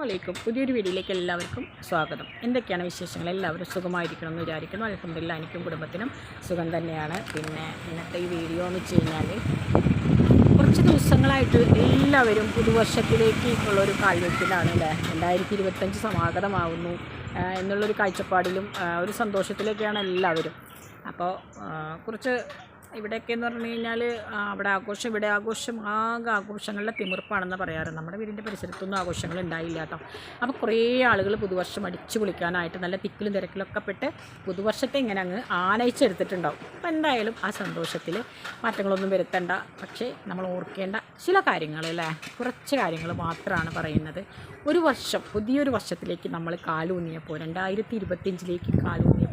അസ്സാമലൈക്കും പുതിയൊരു വീഡിയോയിലേക്ക് എല്ലാവർക്കും സ്വാഗതം. എന്തൊക്കെയാണ് വിശേഷങ്ങൾ? എല്ലാവരും സുഖമായിരിക്കണം എന്ന് വിചാരിക്കുന്നു. അലഹമില്ല എനിക്കും കുടുംബത്തിനും സുഖം തന്നെയാണ്. പിന്നെ ഇന്നത്തെ ഈ വീഡിയോ എന്ന് വെച്ച് കഴിഞ്ഞാൽ കുറച്ച് ദിവസങ്ങളായിട്ട് എല്ലാവരും പുതുവർഷത്തിലേക്ക് ഉള്ളൊരു കാൽവെപ്പിലാണ് അല്ലേ? രണ്ടായിരത്തി ഇരുപത്തഞ്ച് സമാഗതമാവുന്നു എന്നുള്ളൊരു കാഴ്ചപ്പാടിലും ഒരു സന്തോഷത്തിലേക്കാണ് എല്ലാവരും. അപ്പോൾ കുറച്ച് ഇവിടെയൊക്കെ എന്ന് പറഞ്ഞു കഴിഞ്ഞാൽ അവിടെ ആഘോഷം ഇവിടെ ആഘോഷം ആകെ ആഘോഷങ്ങളുടെ തിമിർപ്പാണെന്ന് പറയാറ്. നമ്മുടെ വീടിന്റെ പരിസരത്തൊന്നും ആഘോഷങ്ങൾ ഉണ്ടായില്ല കേട്ടോ അപ്പോൾ കുറേ ആളുകൾ പുതുവർഷം അടിച്ചു പൊളിക്കാനായിട്ട് നല്ല തിക്കിലും തിരക്കിലൊക്കെ പെട്ട് പുതുവർഷത്തെ ഇങ്ങനെ അങ്ങ് ആനയിച്ചെടുത്തിട്ടുണ്ടാവും. അപ്പോൾ എന്തായാലും ആ സന്തോഷത്തിൽ മാറ്റങ്ങളൊന്നും വരുത്തണ്ട. പക്ഷേ നമ്മൾ ഓർക്കേണ്ട ചില കാര്യങ്ങൾ അല്ലേ കുറച്ച് കാര്യങ്ങൾ മാത്രമാണ് പറയുന്നത്. ഒരു വർഷം പുതിയൊരു വർഷത്തിലേക്ക് നമ്മൾ കാലൂന്നിയപ്പോൾ രണ്ടായിരത്തി ഇരുപത്തിയഞ്ചിലേക്ക് കാലൂന്നിയപ്പോൾ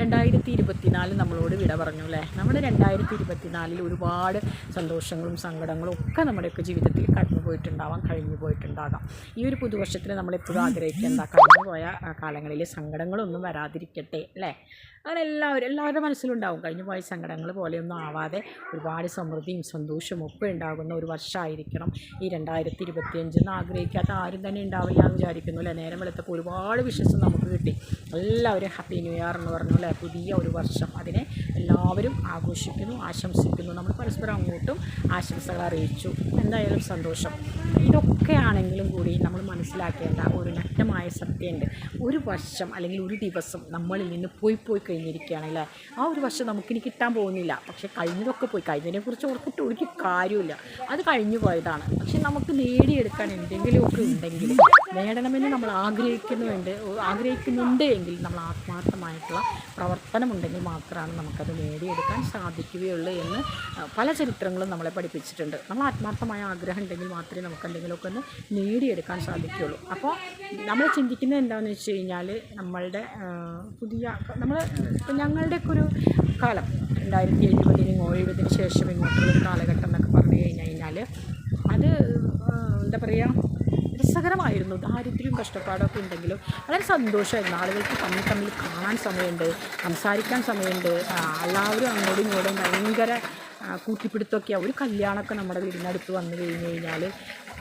രണ്ടായിരത്തി ഇരുപത്തിനാല് നമ്മളോട് വിട പറഞ്ഞു അല്ലേ നമ്മൾ രണ്ടായിരത്തി ഇരുപത്തിനാലിൽ ഒരുപാട് സന്തോഷങ്ങളും സങ്കടങ്ങളും ഒക്കെ നമ്മുടെയൊക്കെ ജീവിതത്തിൽ കടന്നു പോയിട്ടുണ്ടാവാം കഴിഞ്ഞു പോയിട്ടുണ്ടാകാം. ഈ ഒരു പുതുവർഷത്തിൽ നമ്മളെപ്പോഴും ആഗ്രഹിക്കേണ്ട കടന്നു പോയ കാലങ്ങളിൽ സങ്കടങ്ങളൊന്നും വരാതിരിക്കട്ടെ അല്ലേ അങ്ങനെ എല്ലാവരും എല്ലാവരുടെ മനസ്സിലുണ്ടാവും. കഴിഞ്ഞു പോയ സങ്കടങ്ങൾ പോലെയൊന്നും ആവാതെ ഒരുപാട് സമൃദ്ധിയും സന്തോഷവും ഒക്കെ ഉണ്ടാകുന്ന ഒരു വർഷമായിരിക്കണം ഈ രണ്ടായിരത്തി ഇരുപത്തിയഞ്ച് എന്ന് ആഗ്രഹിക്കാത്ത ആരും തന്നെ ഉണ്ടാവില്ല എന്ന് വിചാരിക്കുന്നു അല്ലേ? നേരം വെളുത്തപ്പോൾ ഒരുപാട് വിഷസ് നമുക്ക് കിട്ടി. എല്ലാവരും ഹാപ്പി ന്യൂ ഇയർ എന്ന് പറഞ്ഞു അല്ലേ? പുതിയ ഒരു വർഷം അതിനെ എല്ലാവരും ആഘോഷിക്കുന്നു ആശംസിക്കുന്നു. നമ്മൾ പരസ്പരം അങ്ങോട്ടും ആശംസകൾ അറിയിച്ചു. എന്തായാലും സന്തോഷം. ഇതൊക്കെ ആണെങ്കിലും കൂടി നമ്മൾ മനസ്സിലാക്കേണ്ട ഒരു നഗ്നമായ സത്യമുണ്ട്. ഒരു വർഷം അല്ലെങ്കിൽ ഒരു ദിവസം നമ്മളിൽ നിന്ന് പോയി പോയി കഴിഞ്ഞിരിക്കുകയാണ് അല്ലേ ആ ഒരു വർഷം നമുക്കിനി കിട്ടാൻ പോകുന്നില്ല. പക്ഷേ കഴിഞ്ഞതൊക്കെ പോയി. കഴിഞ്ഞതിനെക്കുറിച്ച് ഓർത്തിട്ട് ഒരു കാര്യമില്ല അത് കഴിഞ്ഞു പോയതാണ്. പക്ഷെ നമുക്ക് നേടിയെടുക്കാൻ എന്തെങ്കിലുമൊക്കെ ഉണ്ടെങ്കിൽ നേടണമെന്ന് നമ്മൾ ആഗ്രഹിക്കുന്നുണ്ട്. ആഗ്രഹിക്കുന്നുണ്ട് എങ്കിൽ നമ്മൾ ആത്മാർത്ഥമായിട്ടുള്ള പ്രവർത്തനമുണ്ടെങ്കിൽ മാത്രമാണ് നമുക്കത് നേടിയെടുക്കാൻ സാധിക്കുകയുള്ളൂ എന്ന് പല ചരിത്രങ്ങളും നമ്മളെ പഠിപ്പിച്ചിട്ടുണ്ട്. നമ്മൾ ആത്മാർത്ഥമായ ആഗ്രഹം ഉണ്ടെങ്കിൽ മാത്രമേ നമുക്ക് എന്തെങ്കിലുമൊക്കെ ഒന്ന് നേടിയെടുക്കാൻ സാധിക്കുകയുള്ളൂ അപ്പോൾ നമ്മൾ ചിന്തിക്കുന്നത് എന്താണെന്ന് വെച്ച് കഴിഞ്ഞാൽ നമ്മളുടെ പുതിയ നമ്മൾ ഇപ്പം ഞങ്ങളുടെയൊക്കെ ഒരു കാലം രണ്ടായിരത്തി എഴുപതിന് എഴുപതിന് ശേഷം ഇങ്ങോട്ടുള്ള ഒരു കാലഘട്ടം എന്നൊക്കെ പറഞ്ഞു കഴിഞ്ഞ് കഴിഞ്ഞാൽ അത് എന്താ പറയുക രസകരമായിരുന്നു. ദാരിദ്ര്യവും കഷ്ടപ്പാടൊക്കെ ഉണ്ടെങ്കിലും വളരെ സന്തോഷമായിരുന്നു. ആളുകൾക്ക് തമ്മിൽ തമ്മിൽ കാണാൻ സമയമുണ്ട് സംസാരിക്കാൻ സമയമുണ്ട്. എല്ലാവരും അങ്ങോട്ടും ഇങ്ങോട്ടും ഭയങ്കര ആ, കൂട്ടിപ്പിടുത്തമൊക്കെയാണ് ഒരു കല്യാണമൊക്കെ നമ്മുടെ വീടിനടുത്ത് വന്നു കഴിഞ്ഞ് കഴിഞ്ഞാൽ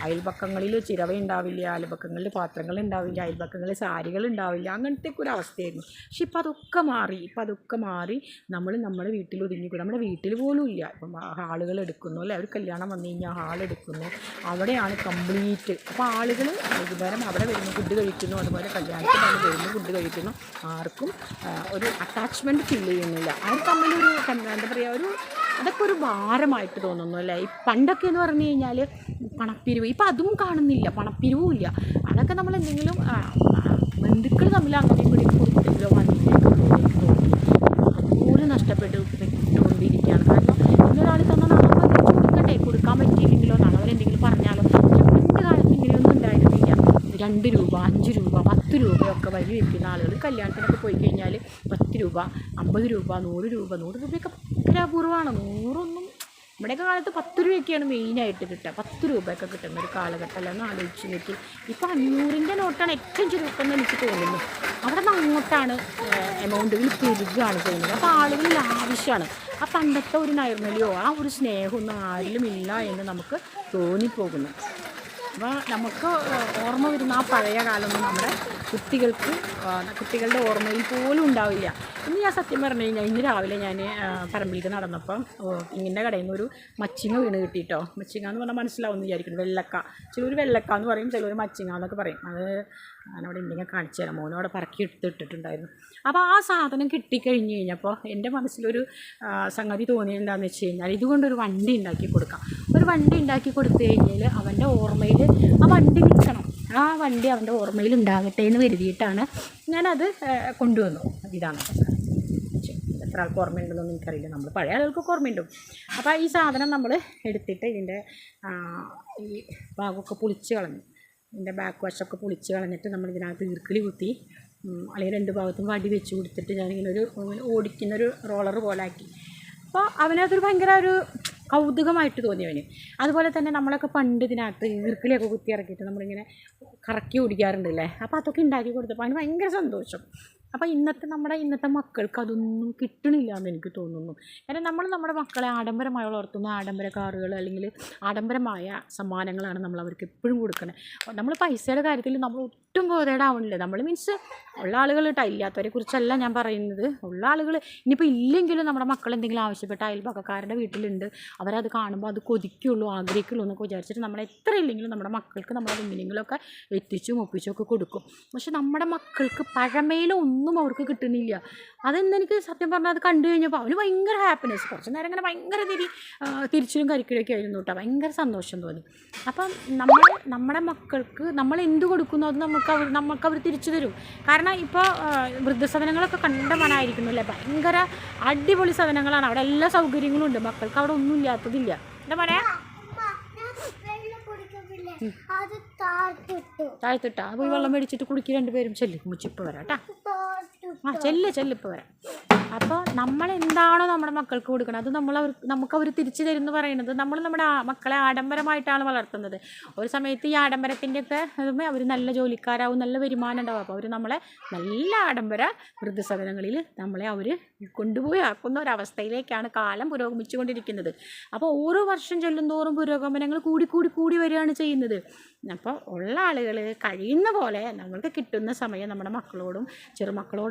അയൽപക്കങ്ങളിൽ ചിരവ ഉണ്ടാവില്ല അയൽപക്കങ്ങളിൽ പാത്രങ്ങൾ ഉണ്ടാവില്ല അയൽപക്കങ്ങളിൽ സാരികൾ ഉണ്ടാവില്ല അങ്ങനത്തെ ഒക്കെ ഒരു അവസ്ഥയായിരുന്നു. പക്ഷെ ഇപ്പം അതൊക്കെ മാറി ഇപ്പം അതൊക്കെ മാറി നമ്മൾ നമ്മുടെ വീട്ടിൽ ഒതുങ്ങിക്കൂടും നമ്മുടെ വീട്ടിൽ പോലും ഇല്ല. ഇപ്പം ഹാളുകൾ എടുക്കുന്നു അല്ലേ? ഒരു കല്യാണം വന്നു കഴിഞ്ഞാൽ ഹാൾ എടുക്കുന്നു. അവിടെയാണ് കംപ്ലീറ്റ്. അപ്പോൾ ആളുകൾ വൈകുന്നേരം അവിടെ വരുന്നു ഫുഡ് കഴിക്കുന്നു. അതുപോലെ കല്യാണത്തിൽ അവിടെ വരുന്നു ഫുഡ് കഴിക്കുന്നു. ആർക്കും ഒരു അറ്റാച്ച്മെന്റ് ഫീൽ ചെയ്യുന്നില്ല. അവർ തമ്മിലൊരു എന്താ പറയുക ഒരു അതൊക്കെ ഒരു ഭാരമായിട്ട് തോന്നുന്നു അല്ലേ? ഈ പണ്ടൊക്കെ എന്ന് പറഞ്ഞു കഴിഞ്ഞാൽ പണപ്പിരിവ്. ഇപ്പം അതും കാണുന്നില്ല പണപ്പിരിവും ഇല്ല. അതൊക്കെ നമ്മൾ എന്തെങ്കിലും ബന്ധുക്കൾ തമ്മിൽ അങ്ങനെ കൂടി കൊടുത്തെങ്കിലോ അതുപോലെ നഷ്ടപ്പെട്ട് പെട്ടുകൊണ്ടിരിക്കുകയാണ്. കാരണം ഇന്നൊരാൾ തന്നാൽ നാളെ കൊടുക്കട്ടെ? കൊടുക്കാൻ പറ്റിയില്ലെങ്കിലോ? അവരെന്തെങ്കിലും പറഞ്ഞാലോ? പണ്ട് കാലത്ത് ഇങ്ങനെയൊന്നും ഉണ്ടായിരുന്നില്ല. രണ്ട് രൂപ അഞ്ച് രൂപ പത്ത് രൂപയൊക്കെ വഴി വയ്ക്കുന്ന ആളുകൾ കല്യാണത്തിനൊക്കെ പോയി കഴിഞ്ഞാൽ പത്ത് രൂപ അമ്പത് രൂപ നൂറ് രൂപ നൂറ് രൂപയൊക്കെ ഭയങ്കര അപൂർവമാണ് നൂറൊന്നും നമ്മുടെയൊക്കെ കാലത്ത് പത്ത് രൂപയൊക്കെയാണ് മെയിനായിട്ട് കിട്ടുക. പത്ത് രൂപയൊക്കെ കിട്ടുന്ന ഒരു കാലഘട്ടമല്ല എന്ന് ആലോചിച്ച് നോക്കി. ഇപ്പോൾ അഞ്ഞൂറിന്റെ നോട്ടാണ് ഏറ്റവും ചുരുക്കം എനിക്ക് തോന്നുന്നു. അവിടെ നിന്ന് അങ്ങോട്ടാണ് എമൗണ്ടുകൾ പെരുകയാണ് ചെയ്യുന്നത് അപ്പോൾ ആളുകളിൽ ആവശ്യമാണ്. ആ പണ്ടത്തെ ഒരു നൈർമല്യമോ ആ ഒരു സ്നേഹമൊന്നും ആരിലും ഇല്ല എന്ന് നമുക്ക് തോന്നിപ്പോകുന്നു. അപ്പോൾ നമുക്ക് ഓർമ്മ വരുന്ന ആ പഴയ കാലമൊന്നും നമ്മുടെ കുട്ടികൾക്ക് കുട്ടികളുടെ ഓർമ്മയിൽ പോലും ഉണ്ടാവില്ല. ഇന്ന് ഞാൻ സത്യം പറഞ്ഞു കഴിഞ്ഞാൽ ഇന്ന് രാവിലെ ഞാൻ പറമ്പിലേക്ക് നടന്നപ്പം ഇങ്ങനെ കടയിൽ നിന്ന് ഒരു മച്ചിങ്ങ വീണ് കിട്ടിയിട്ടോ മച്ചിങ്ങ എന്ന് പറഞ്ഞാൽ മനസ്സിലാവുമെന്ന് വിചാരിക്കുന്നു. വെള്ളക്ക. ചിലർ വെള്ളക്ക എന്ന് പറയും ചിലർ മച്ചിങ്ങ എന്നൊക്കെ പറയും. അത് ഞാനവിടെ ഉണ്ടെങ്കിൽ കാണിച്ചു തരാം. മോനോടെ പറക്കി എടുത്തിട്ടിട്ടുണ്ടായിരുന്നു അപ്പോൾ ആ സാധനം കിട്ടിക്കഴിഞ്ഞ് കഴിഞ്ഞപ്പോൾ എന്റെ മനസ്സിലൊരു സംഗതി തോന്നിയത് എന്താണെന്ന് വെച്ച് കഴിഞ്ഞാൽ ഇതുകൊണ്ടൊരു വണ്ടി ഉണ്ടാക്കി കൊടുക്കാം. ഒരു വണ്ടി ഉണ്ടാക്കി കൊടുത്തു കഴിഞ്ഞാൽ അവന്റെ ഓർമ്മയിൽ ആ വണ്ടി നിൽക്കണം. ആ വണ്ടി അവന്റെ ഓർമ്മയിൽ ഉണ്ടാകട്ടെ എന്ന് കരുതിയിട്ടാണ് ഞാനത് കൊണ്ടുവന്നു ഇതാണ്. എത്ര ആൾക്ക് ഓർമ്മയുണ്ടെന്നൊന്നും എനിക്കറിയില്ല. നമ്മൾ പഴയ ആളുകൾക്ക് ഓർമ്മയുണ്ടും. അപ്പോൾ ഈ സാധനം നമ്മൾ എടുത്തിട്ട് ഇതിന്റെ ഈ ഭാഗമൊക്കെ പൊളിച്ച് കളഞ്ഞു. ഇതിന്റെ ബാക്ക് വശമൊക്കെ പൊളിച്ച് കളഞ്ഞിട്ട് നമ്മൾ ഇതിനകത്ത് ഈർക്കിളി കുത്തി അല്ലെങ്കിൽ രണ്ട് ഭാഗത്തും വടി വെച്ച് കൊടുത്തിട്ട് ഞാനിങ്ങനെ ഒരു ഓടിക്കുന്ന ഓടിക്കുന്നൊരു റോളർ പോലെ ആക്കി. അപ്പോൾ അവനകത്തൊരു ഭയങ്കര ഒരു കൗതുകമായിട്ട് തോന്നി അവന്. അതുപോലെ തന്നെ നമ്മളൊക്കെ പണ്ട് ഇതിനകത്ത് ഈർക്കിളിയൊക്കെ കുത്തി ഇറക്കിയിട്ട് നമ്മളിങ്ങനെ കറക്കി ഓടിക്കാറുണ്ടല്ലേ? അപ്പോൾ അതൊക്കെ ഉണ്ടാക്കി കൊടുത്തപ്പോൾ അവന് ഭയങ്കര സന്തോഷം. അപ്പോൾ ഇന്നത്തെ നമ്മുടെ ഇന്നത്തെ മക്കൾക്ക് അതൊന്നും കിട്ടണില്ല എന്ന് എനിക്ക് തോന്നുന്നു. കാരണം നമ്മൾ നമ്മുടെ മക്കളെ ആഡംബരമായി വളർത്തുന്ന ആഡംബര കാറുകൾ അല്ലെങ്കിൽ ആഡംബരമായ സമ്മാനങ്ങളാണ് നമ്മൾ അവർക്ക് എപ്പോഴും കൊടുക്കുന്നത് നമ്മൾ പൈസയുടെ കാര്യത്തിൽ നമ്മൾ ഒട്ടും ബോധേടാവണില്ല നമ്മൾ മീൻസ് ഉള്ള ആളുകൾ കേട്ടോ ഇല്ലാത്തവരെ കുറിച്ചല്ല ഞാൻ പറയുന്നത്. ഉള്ള ആളുകൾ ഇനിയിപ്പോൾ ഇല്ലെങ്കിലും നമ്മുടെ മക്കൾ എന്തെങ്കിലും ആവശ്യപ്പെട്ട അയൽപക്കക്കാരുടെ വീട്ടിലുണ്ട്. അവരത് കാണുമ്പോൾ അത് കൊതിക്കുള്ളൂ ആഗ്രഹിക്കുള്ളൂ എന്നൊക്കെ വിചാരിച്ചിട്ട് നമ്മൾ എത്ര ഇല്ലെങ്കിലും നമ്മുടെ മക്കൾക്ക് നമ്മൾ എന്തെങ്കിലുമൊക്കെ എത്തിച്ചും ഒപ്പിച്ചും ഒക്കെ കൊടുക്കും. പക്ഷെ നമ്മുടെ മക്കൾക്ക് പഴമയിലൊന്നും അവർക്ക് കിട്ടുന്നില്ല. അതെന്തെനിക്ക് സത്യം പറഞ്ഞാൽ അത് കണ്ടു കഴിഞ്ഞപ്പോൾ അവന് ഭയങ്കര ഹാപ്പിനെസ് കുറച്ച് നേരം ഇങ്ങനെ ഭയങ്കര തിരി തിരിച്ചിലും കരിക്കിലൊക്കെ ആയിരുന്നു കേട്ടോ. ഭയങ്കര സന്തോഷം തോന്നി. അപ്പം നമ്മൾ നമ്മുടെ മക്കൾക്ക് നമ്മൾ എന്ത് കൊടുക്കുന്നു അത് നമുക്ക് അവർ നമുക്ക് അവർ തിരിച്ചു തരും. കാരണം ഇപ്പോൾ വൃദ്ധസദനങ്ങളൊക്കെ കണ്ടമാനായിരിക്കുന്നു അല്ലേ? ഭയങ്കര അടിപൊളി സദനങ്ങളാണ്. അവിടെ എല്ലാ സൗകര്യങ്ങളും ഉണ്ട്. മക്കൾക്ക് അവിടെ ഒന്നും ഇല്ലാത്തതില്ല. എന്താ പറയാ വെള്ളം കുടിക്കുന്നില്ലേ അത് താഴ്ത്തിട്ടു. താഴ്ത്തിട്ടാ. പോയി വെള്ളം മേടിച്ചിട്ട് കുടിക്കുക രണ്ടുപേരും. ചെല്ലും മുച്ചിപ്പ് വരാം കേട്ടാ താഴ്ത്തിട്ടു ആ ചെല്ല് ചെല്ല് ഇപ്പോൾ വരാം. അപ്പോൾ നമ്മൾ എന്താണോ നമ്മുടെ മക്കൾക്ക് കൊടുക്കുന്നത് അത് നമ്മൾ അവർ നമുക്ക് അവർ തിരിച്ചു തരുമെന്ന് പറയുന്നത് നമ്മൾ നമ്മുടെ മക്കളെ ആഡംബരമായിട്ടാണ് വളർത്തുന്നത്. ഒരു സമയത്ത് ഈ ആഡംബരത്തിന്റെയൊക്കെ അവർ നല്ല ജോലിക്കാരാവും നല്ല വരുമാനം ഉണ്ടാവും. അപ്പോൾ അവർ നമ്മളെ നല്ല ആഡംബര വൃദ്ധസദനങ്ങളിൽ നമ്മളെ അവർ കൊണ്ടുപോയി ആക്കുന്ന ഒരവസ്ഥയിലേക്കാണ് കാലം പുരോഗമിച്ചു കൊണ്ടിരിക്കുന്നത് അപ്പോൾ ഓരോ വർഷം ചെല്ലുന്തോറും പുരോഗമനങ്ങൾ കൂടി കൂടി കൂടി വരികയാണ് ചെയ്യുന്നത്. അപ്പോൾ ഉള്ള ആളുകൾ കഴിയുന്ന പോലെ നമ്മൾക്ക് കിട്ടുന്ന സമയം നമ്മുടെ മക്കളോടും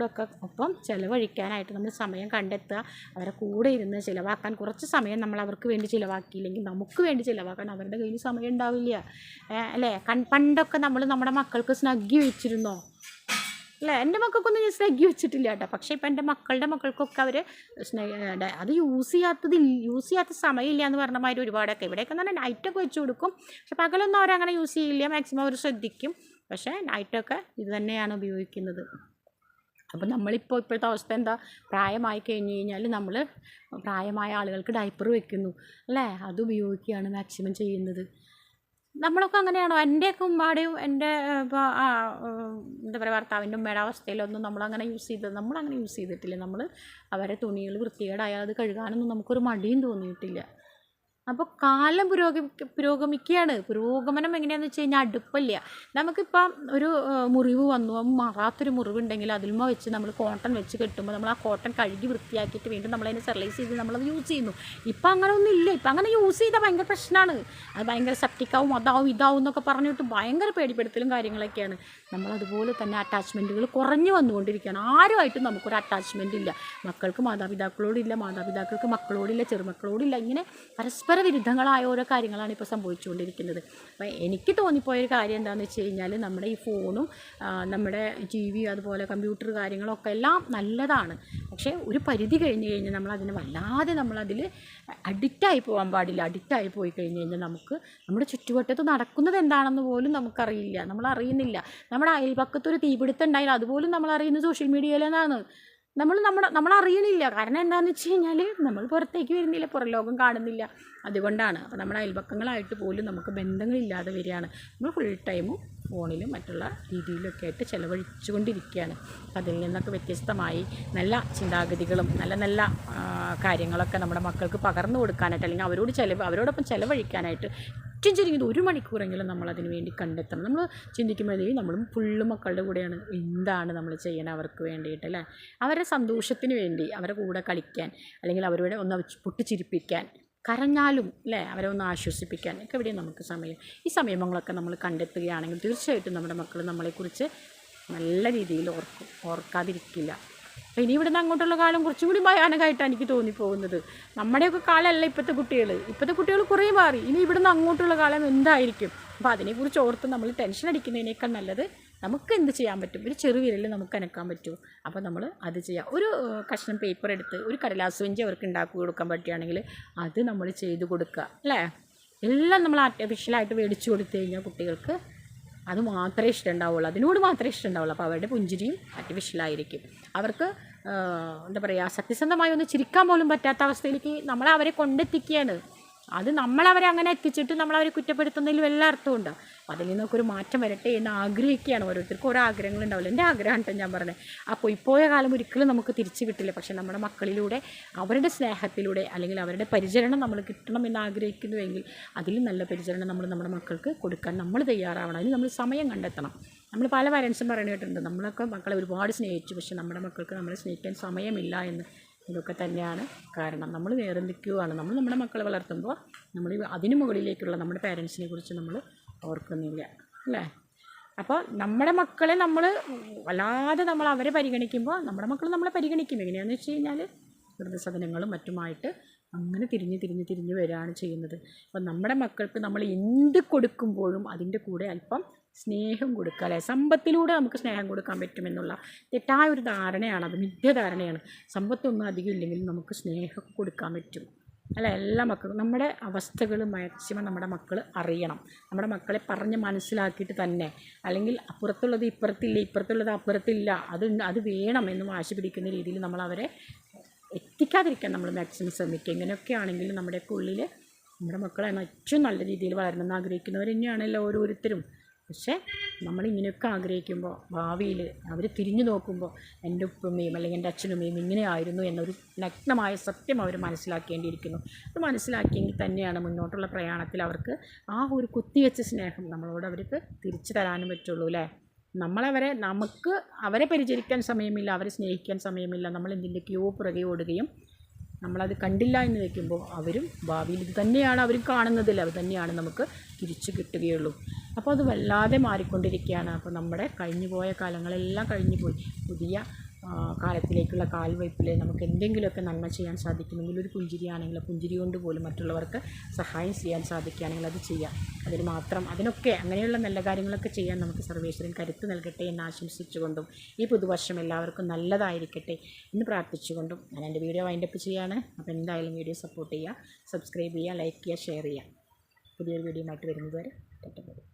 ചെറുമക്കളോടൊക്കെ ഒപ്പം ചിലവഴിക്കാനായിട്ട് നമ്മൾ സമയം കണ്ടെത്തുക. അവരെ കൂടെ ഇരുന്ന് ചിലവാക്കാൻ കുറച്ച് സമയം നമ്മൾ അവർക്ക് വേണ്ടി ചിലവാക്കിയില്ലെങ്കിൽ നമുക്ക് വേണ്ടി ചിലവാക്കാൻ അവരുടെ കയ്യിൽ സമയം ഉണ്ടാവില്ല. അല്ലേ? കൺ പണ്ടൊക്കെ നമ്മൾ നമ്മുടെ മക്കൾക്ക് സ്നഗ്ഗി വെച്ചിരുന്നോ? അല്ല? എന്റെ മക്കൾക്കൊന്നും ഞാൻ സ്നഗ്ഗി വെച്ചിട്ടില്ല കേട്ടോ. പക്ഷേ ഇപ്പം എന്റെ മക്കളുടെ മക്കൾക്കൊക്കെ അവർ അത് യൂസ് ചെയ്യാത്തത് യൂസ് ചെയ്യാത്ത സമയമില്ല എന്ന് പറഞ്ഞ മാതിരി ഒരുപാടൊക്കെ. ഇവിടെയൊക്കെ എന്ന് പറഞ്ഞാൽ നൈറ്റൊക്കെ വെച്ച് കൊടുക്കും. പക്ഷെ പകലൊന്നും അവരങ്ങനെ യൂസ് ചെയ്യില്ല. മാക്സിമം അവർ ശ്രദ്ധിക്കും. പക്ഷേ നൈറ്റൊക്കെ ഇത് തന്നെയാണ് ഉപയോഗിക്കുന്നത്. അപ്പോൾ നമ്മളിപ്പോൾ ഇപ്പോഴത്തെ അവസ്ഥ എന്താ? പ്രായമായി കഴിഞ്ഞ് കഴിഞ്ഞാൽ നമ്മൾ പ്രായമായ ആളുകൾക്ക് ഡൈപ്പർ വെക്കുന്നു അല്ലേ? അത് ഉപയോഗിക്കുകയാണ് മാക്സിമം ചെയ്യുന്നത്. നമ്മളൊക്കെ അങ്ങനെയാണോ? എന്റെയൊക്കെ ഉമ്മാടെയും എന്റെ ഇപ്പോൾ എന്താ പറയുക ഭർത്താവിന്റെ ഉമ്മയുടെ അവസ്ഥയിലൊന്നും നമ്മളങ്ങനെ യൂസ് ചെയ്തത് നമ്മളങ്ങനെ യൂസ് ചെയ്തിട്ടില്ല. നമ്മൾ അവരെ തുണികൾ വൃത്തികേടായാൽ അത് കഴുകാനൊന്നും നമുക്കൊരു മടിയും തോന്നിയിട്ടില്ല. അപ്പോൾ കാലം പുരോഗമി പുരോഗമിക്കുകയാണ്. പുരോഗമനം എങ്ങനെയാണെന്ന് വെച്ച് കഴിഞ്ഞാൽ അടുപ്പല്ല. നമുക്കിപ്പം ഒരു മുറിവ് വന്നു. മറാത്തൊരു മുറിവുണ്ടെങ്കിൽ അതിൽമ വെച്ച് നമ്മൾ കോട്ടൺ വെച്ച് കെട്ടുമ്പോൾ നമ്മൾ ആ കോട്ടൺ കഴുകി വൃത്തിയാക്കിയിട്ട് വീണ്ടും നമ്മളതിനെ സ്റ്റെറിലൈസ് ചെയ്ത് നമ്മളത് യൂസ് ചെയ്യുന്നു. ഇപ്പം അങ്ങനെ ഒന്നും ഇല്ല ഇപ്പം അങ്ങനെ യൂസ് ചെയ്താൽ ഭയങ്കര പ്രശ്നമാണ് അത് ഭയങ്കര സെപ്റ്റിക്കാവും അതാവും ഇതാവും എന്നൊക്കെ പറഞ്ഞിട്ട് ഭയങ്കര പേടിപ്പെടുത്തലും കാര്യങ്ങളൊക്കെയാണ്. നമ്മളതുപോലെ തന്നെ അറ്റാച്ച്മെന്റുകൾ കുറഞ്ഞു വന്നുകൊണ്ടിരിക്കുകയാണ്. ആരുമായിട്ടും നമുക്കൊരു അറ്റാച്ച്മെന്റ് ഇല്ല. മക്കൾക്ക് മാതാപിതാക്കളോടില്ല മാതാപിതാക്കൾക്ക് മക്കളോടില്ല ചെറുമക്കളോടില്ല. ഇങ്ങനെ പരസ്പര വിരുദ്ധങ്ങളായ ഓരോ കാര്യങ്ങളാണ് ഇപ്പോൾ സംഭവിച്ചുകൊണ്ടിരിക്കുന്നത്. അപ്പോൾ എനിക്ക് തോന്നിപ്പോയൊരു കാര്യം എന്താണെന്ന് വെച്ച് കഴിഞ്ഞാൽ നമ്മുടെ ഈ ഫോണും നമ്മുടെ ടി വി അതുപോലെ കമ്പ്യൂട്ടർ കാര്യങ്ങളൊക്കെ എല്ലാം നല്ലതാണ്. പക്ഷേ ഒരു പരിധി കഴിഞ്ഞ് കഴിഞ്ഞാൽ നമ്മൾ അതിനെ വല്ലാതെ നമ്മളതിൽ അഡിക്റ്റായി പോകാൻ പാടില്ല. അഡിക്റ്റായി പോയി കഴിഞ്ഞ് കഴിഞ്ഞാൽ നമുക്ക് നമ്മുടെ ചുറ്റുവട്ടത്ത് നടക്കുന്നത് എന്താണെന്ന് പോലും നമുക്കറിയില്ല. നമ്മൾ അറിയുന്നില്ല നമ്മുടെ അയൽപക്കത്തൊരു തീപിടുത്തം ഉണ്ടായാൽ അതുപോലും നമ്മൾ അറിയുന്നത് സോഷ്യൽ മീഡിയയിലെന്നാണ്. നമ്മൾ നമ്മുടെ നമ്മൾ അറിയണില്ല. കാരണം എന്താണെന്ന് വെച്ച് കഴിഞ്ഞാൽ നമ്മൾ പുറത്തേക്ക് വരുന്നില്ല പുറം ലോകം കാണുന്നില്ല. അതുകൊണ്ടാണ് അപ്പോൾ നമ്മുടെ അയൽപക്കങ്ങളായിട്ട് പോലും നമുക്ക് ബന്ധങ്ങളില്ലാതെ വരികയാണ്. നമ്മൾ ഫുൾ ടൈമും ഫോണിലും മറ്റുള്ള രീതിയിലൊക്കെ ആയിട്ട് ചിലവഴിച്ചുകൊണ്ടിരിക്കുകയാണ്. അതിൽ നിന്നൊക്കെ വ്യത്യസ്തമായി നല്ല ചിന്താഗതികളും നല്ല നല്ല കാര്യങ്ങളൊക്കെ നമ്മുടെ മക്കൾക്ക് പകർന്നു കൊടുക്കാനായിട്ട് അല്ലെങ്കിൽ അവരോട് ചിലവ് അവരോടൊപ്പം ചിലവഴിക്കാനായിട്ട് ഏറ്റവും ചുരുങ്ങിയത് ഒരു മണിക്കൂറെങ്കിലും നമ്മൾ അതിന് വേണ്ടി കണ്ടെത്തണം. നമ്മൾ ചിന്തിക്കുമ്പോഴേ നമ്മളും ഫുള്ള് മക്കളുടെ കൂടെയാണ്. എന്താണ് നമ്മൾ ചെയ്യണത് അവർക്ക് വേണ്ടിയിട്ട് അല്ലേ? അവരുടെ സന്തോഷത്തിന് വേണ്ടി അവരുടെ കൂടെ കളിക്കാൻ അല്ലെങ്കിൽ അവരുടെ ഒന്ന് പൊട്ടിച്ചിരിപ്പിക്കാൻ കരഞ്ഞാലും അല്ലേ? അവരെ ഒന്ന് ആശ്വസിപ്പിക്കാൻ ഒക്കെ എവിടെയും നമുക്ക് സമയം. ഈ സമയങ്ങളൊക്കെ നമ്മൾ കണ്ടെത്തുകയാണെങ്കിൽ തീർച്ചയായിട്ടും നമ്മുടെ മക്കൾ നമ്മളെക്കുറിച്ച് നല്ല രീതിയിൽ ഓർക്കും. ഓർക്കാതിരിക്കില്ല. അപ്പോൾ ഇനി ഇവിടുന്ന് അങ്ങോട്ടുള്ള കാലം കുറച്ചും കൂടി ഭയാനകമായിട്ടാണ് എനിക്ക് തോന്നിപ്പോകുന്നത്. നമ്മുടെയൊക്കെ കാലമല്ല ഇപ്പോഴത്തെ കുട്ടികൾ ഇപ്പോഴത്തെ കുട്ടികൾ കുറേ മാറി. ഇനി ഇവിടുന്ന് അങ്ങോട്ടുള്ള കാലം എന്തായിരിക്കും? അപ്പോൾ അതിനെക്കുറിച്ച് ഓർത്ത് നമ്മൾ ടെൻഷൻ അടിക്കുന്നതിനേക്കാൾ നല്ലത് നമുക്ക് എന്ത് ചെയ്യാൻ പറ്റും? ഒരു ചെറുവിരൽ നമുക്ക് അനക്കാൻ പറ്റുമോ? അപ്പോൾ നമ്മൾ അത് ചെയ്യാം. ഒരു കഷ്ണം പേപ്പർ എടുത്ത് ഒരു കടലാസ് വെഞ്ചി അവർക്ക് ഉണ്ടാക്കി കൊടുക്കാൻ പറ്റുകയാണെങ്കിൽ അത് നമ്മൾ ചെയ്ത് കൊടുക്കുക. അല്ലേ? എല്ലാം നമ്മൾ ആർട്ടിഫിഷ്യലായിട്ട് മേടിച്ചു കൊടുത്തു കഴിഞ്ഞാൽ കുട്ടികൾക്ക് അത് മാത്രമേ ഇഷ്ടമുണ്ടാവുള്ളൂ. അതിനോട് മാത്രമേ ഇഷ്ടമുണ്ടാവുള്ളൂ. അപ്പോൾ അവരുടെ പുഞ്ചിരിയും ആർട്ടിഫിഷ്യലായിരിക്കും അവർക്ക് എന്താ പറയുക സത്യസന്ധമായി ഒന്ന് ചിരിക്കാൻ പോലും പറ്റാത്ത അവസ്ഥയിലേക്ക് നമ്മളെ അവരെ കൊണ്ടെത്തിക്കുകയാണ്. അത് നമ്മളവരെ അങ്ങനെ എത്തിച്ചിട്ട് നമ്മളവരെ കുറ്റപ്പെടുത്തുന്നതിൽ വല്ല അർത്ഥമുണ്ടോ അതിൽ നിന്നൊക്കെ ഒരു മാറ്റം വരട്ടെ എന്ന് ആഗ്രഹിക്കുകയാണ് ഓരോരുത്തർക്കും. ഓരോ ആഗ്രഹങ്ങൾ ഉണ്ടാവില്ല? എന്റെ ആഗ്രഹം കേട്ടോ ഞാൻ പറഞ്ഞത്. ആ പോയിപ്പോയ കാലം ഒരിക്കലും നമുക്ക് തിരിച്ചു കിട്ടില്ല. പക്ഷേ നമ്മുടെ മക്കളിലൂടെ അവരുടെ സ്നേഹത്തിലൂടെ അല്ലെങ്കിൽ അവരുടെ പരിചരണം നമ്മൾ കിട്ടണം എന്ന് ആഗ്രഹിക്കുന്നുവെങ്കിൽ അതിലും നല്ല പരിചരണം നമ്മൾ നമ്മുടെ മക്കൾക്ക് കൊടുക്കാൻ നമ്മൾ തയ്യാറാവണം. അതിന് നമ്മൾ സമയം കണ്ടെത്തണം. നമ്മൾ പല പാരൻസും പറയുന്നത് കേട്ടിട്ടുണ്ട്. നമ്മളൊക്കെ മക്കളെ ഒരുപാട് സ്നേഹിച്ചു. പക്ഷെ നമ്മുടെ മക്കൾക്ക് നമ്മളെ സ്നേഹിക്കാൻ സമയമില്ല എന്ന്. ഇതൊക്കെ തന്നെയാണ് കാരണം നമ്മൾ വേറെ നിൽക്കുകയാണ് നമ്മൾ നമ്മുടെ മക്കളെ വളർത്തുമ്പോൾ നമ്മൾ അതിന് മുകളിലേക്കുള്ള നമ്മുടെ പാരൻസിനെ കുറിച്ച് നമ്മൾ ഓർക്കുന്നില്ല അല്ലേ? അപ്പോൾ നമ്മുടെ മക്കളെ നമ്മൾ വല്ലാതെ നമ്മൾ അവരെ പരിഗണിക്കുമ്പോൾ നമ്മുടെ മക്കൾ നമ്മളെ പരിഗണിക്കും. എങ്ങനെയാണെന്ന് വെച്ച് കഴിഞ്ഞാൽ വൃദ്ധസദനങ്ങളും മറ്റുമായിട്ട് അങ്ങനെ തിരിഞ്ഞ് തിരിഞ്ഞ് തിരിഞ്ഞ് വരികയാണ് ചെയ്യുന്നത്. അപ്പം നമ്മുടെ മക്കൾക്ക് നമ്മൾ എന്ത് കൊടുക്കുമ്പോഴും അതിന്റെ കൂടെ അല്പം സ്നേഹം കൊടുക്കുക അല്ലേ സമ്പത്തിലൂടെ നമുക്ക് സ്നേഹം കൊടുക്കാൻ പറ്റുമെന്നുള്ള തെറ്റായ ഒരു ധാരണയാണ്. അത് മിഥ്യധാരണയാണ് സമ്പത്തൊന്നും അധികം ഇല്ലെങ്കിലും നമുക്ക് സ്നേഹം കൊടുക്കാൻ പറ്റും. അല്ല? എല്ലാ മക്കളും നമ്മുടെ അവസ്ഥകൾ മാക്സിമം നമ്മുടെ മക്കൾ അറിയണം. നമ്മുടെ മക്കളെ പറഞ്ഞ് മനസ്സിലാക്കിയിട്ട് തന്നെ. അല്ലെങ്കിൽ അപ്പുറത്തുള്ളത് ഇപ്പുറത്തില്ല ഇപ്പുറത്തുള്ളത് അപ്പുറത്തില്ല അത് അത് വേണം എന്ന് വാശി പിടിക്കുന്ന രീതിയിൽ നമ്മൾ അവരെ എത്തിക്കാതിരിക്കാൻ നമ്മൾ മാക്സിമം ശ്രമിക്കുക. ഇങ്ങനെയൊക്കെ ആണെങ്കിലും നമ്മുടെയൊക്കെ ഉള്ളിൽ നമ്മുടെ മക്കളെ ഏറ്റവും നല്ല രീതിയിൽ വളരണമെന്ന് ആഗ്രഹിക്കുന്നവർ തന്നെയാണല്ലോ ഓരോരുത്തരും പക്ഷേ നമ്മളിങ്ങനെയൊക്കെ ആഗ്രഹിക്കുമ്പോൾ ഭാവിയിൽ അവർ തിരിഞ്ഞു നോക്കുമ്പോൾ എന്റെ ഉപ്പമ്മയും അല്ലെങ്കിൽ എന്റെ അച്ഛനുമ്മയും ഇങ്ങനെയായിരുന്നു എന്നൊരു നഗ്നമായ സത്യം അവർ മനസ്സിലാക്കേണ്ടിയിരിക്കുന്നു. അത് മനസ്സിലാക്കിയെങ്കിൽ തന്നെയാണ് മുന്നോട്ടുള്ള പ്രയാണത്തിൽ അവർക്ക് ആ ഒരു കുത്തിവെച്ച സ്നേഹം നമ്മളോട് അവർക്ക് തിരിച്ചു തരാനും പറ്റുള്ളൂ അല്ലേ? നമ്മളവരെ നമുക്ക് അവരെ പരിചരിക്കാൻ സമയമില്ല അവരെ സ്നേഹിക്കാൻ സമയമില്ല. നമ്മൾ എന്തിന്റെയൊക്കെയോ പുറകെ ഓടുകയും നമ്മളത് കണ്ടില്ല എന്ന് വയ്ക്കുമ്പോൾ അവരും ഭാവിയിൽ ഇത് തന്നെയാണ് അവരും കാണുന്നതിൽ അത് തന്നെയാണ് നമുക്ക് തിരിച്ചു കിട്ടുകയുള്ളൂ. അപ്പോൾ അത് വല്ലാതെ മാറിക്കൊണ്ടിരിക്കുകയാണ്. അപ്പോൾ നമ്മുടെ കഴിഞ്ഞു പോയ കാലങ്ങളെല്ലാം കഴിഞ്ഞു പോയി പുതിയ കാലത്തിലേക്കുള്ള കാൽവയ്പ്പിൽ നമുക്ക് എന്തെങ്കിലുമൊക്കെ നന്മ ചെയ്യാൻ സാധിക്കുമെങ്കിൽ ഒരു പുഞ്ചിരിയാണെങ്കിൽ പുഞ്ചിരി കൊണ്ട് പോലും മറ്റുള്ളവർക്ക് സഹായം ചെയ്യാൻ സാധിക്കുകയാണെങ്കിൽ അത് ചെയ്യാം. അതിന് മാത്രം അതിനൊക്കെ അങ്ങനെയുള്ള നല്ല കാര്യങ്ങളൊക്കെ ചെയ്യാൻ നമുക്ക് സർവേശ്വരൻ കരുത്ത് നൽകട്ടെ എന്ന് ആശംസിച്ചുകൊണ്ടും ഈ പുതുവർഷം എല്ലാവർക്കും നല്ലതായിരിക്കട്ടെ എന്ന് പ്രാർത്ഥിച്ചുകൊണ്ടും ഞാൻ എന്റെ വീഡിയോ വൈൻഡപ്പ് ചെയ്യുകയാണ് അപ്പോൾ എന്തായാലും വീഡിയോ സപ്പോർട്ട് ചെയ്യുക സബ്സ്ക്രൈബ് ചെയ്യുക ലൈക്ക് ചെയ്യുക ഷെയർ ചെയ്യുക. പുതിയൊരു വീഡിയോ ആയിട്ട് വരുന്നത് വരെ